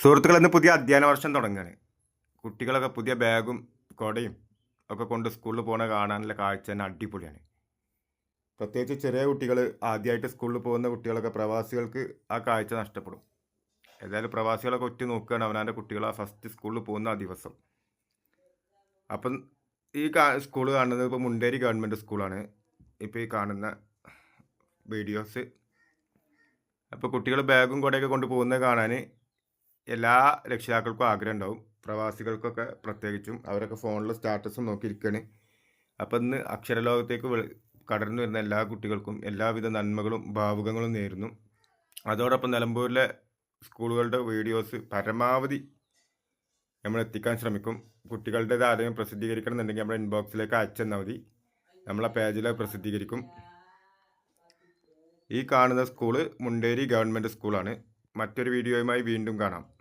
സുഹൃത്തുക്കൾ ഇന്ന് പുതിയ അധ്യയന വർഷം തുടങ്ങുകയാണ്. കുട്ടികളൊക്കെ പുതിയ ബാഗും കൊടയും ഒക്കെ കൊണ്ട് സ്കൂളിൽ പോകുന്ന കാണാനുള്ള കാഴ്ച തന്നെ അടിപൊളിയാണ്. പ്രത്യേകിച്ച് ചെറിയ കുട്ടികൾ ആദ്യമായിട്ട് സ്കൂളിൽ പോകുന്ന കുട്ടികളൊക്കെ പ്രവാസികൾക്ക് ആ കാഴ്ച നഷ്ടപ്പെടും. ഏതായാലും പ്രവാസികളൊക്കെ ഒറ്റ നോക്കുകയാണ് അവനാന്റെ കുട്ടികൾ ആ ഫസ്റ്റ് സ്കൂളിൽ പോകുന്ന ആ ദിവസം. അപ്പം ഈ കാ സ്കൂൾ കാണുന്നത് ഇപ്പോൾ മുണ്ടേരി ഗവൺമെന്റ് സ്കൂളാണ്. ഇപ്പോൾ ഈ കാണുന്ന വീഡിയോസ്. അപ്പോൾ കുട്ടികൾ ബാഗും കുടയൊക്കെ കൊണ്ട് പോകുന്നത് കാണാൻ എല്ലാ രക്ഷിതാക്കൾക്കും ആഗ്രഹം ഉണ്ടാവും പ്രവാസികൾക്കൊക്കെ പ്രത്യേകിച്ചും അവരൊക്കെ ഫോണിൽ സ്റ്റാറ്റസും നോക്കിയിരിക്കുകയാണ് അപ്പം ഇന്ന് അക്ഷരലോകത്തേക്ക് കടന്നു വരുന്ന എല്ലാ കുട്ടികൾക്കും എല്ലാവിധ നന്മകളും ഭാവുകങ്ങളും നേരുന്നു. അതോടൊപ്പം നിലമ്പൂരിലെ സ്കൂളുകളുടെ വീഡിയോസ് പരമാവധി നമ്മൾ എത്തിക്കാൻ ശ്രമിക്കും. കുട്ടികളുടേത് ആരെങ്കിലും പ്രസിദ്ധീകരിക്കണം എന്നുണ്ടെങ്കിൽ നമ്മുടെ ഇൻബോക്സിലേക്ക് അയച്ചെന്നാൽ മതി. നമ്മളെ പേജിൽ പ്രസിദ്ധീകരിക്കും. ഈ കാണുന്ന സ്കൂൾ മുണ്ടേരി ഗവൺമെന്റ് സ്കൂളാണ്. മറ്റൊരു വീഡിയോയുമായി വീണ്ടും കാണാം.